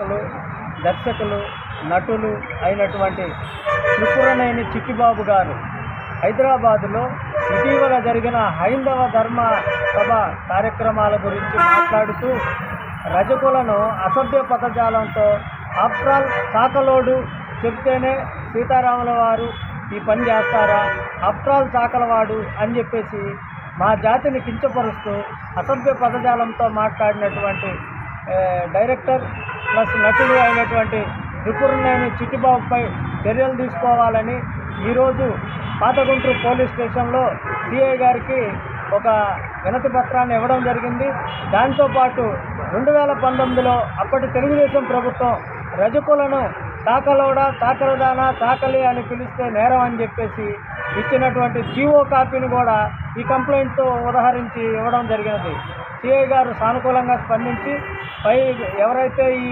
నిర్మాతలు దర్శకులు నటులు అయినటువంటి త్రిపురనేని చిట్టిబాబు గారు. హైదరాబాదులో ఇటీవల జరిగిన హైందవ ధర్మ సభ కార్యక్రమాల గురించి మాట్లాడుతూ రజకులను అసభ్య పదజాలంతో ఆఫ్టర్ చాకలోడు చెప్తేనే సీతారాముల వారు ఈ పని చేస్తారా? అప్రాల్ చాకలవాడు అని చెప్పేసి మా జాతిని కించపరుస్తూ అసభ్య పదజాలంతో మాట్లాడినటువంటి డైరెక్టర్ ప్లస్ నటుడు అయినటువంటి త్రిపురనేని చిట్టిబాబుపై చర్యలు తీసుకోవాలని ఈరోజు పాతగుంటూరు పోలీస్ స్టేషన్లో సిఐ గారికి ఒక వినతి పత్రాన్ని ఇవ్వడం జరిగింది. దాంతోపాటు రెండు వేల పంతొమ్మిదిలో అప్పటి తెలుగుదేశం ప్రభుత్వం రజకులను తాకలోడ తాకలదాన తాకలి అని పిలిస్తే నేరం అని చెప్పేసి ఇచ్చినటువంటి జీవో కాపీని కూడా ఈ కంప్లైంట్తో ఉదహరించి ఇవ్వడం జరిగినది. సిఐ గారు సానుకూలంగా స్పందించి పై ఎవరైతే ఈ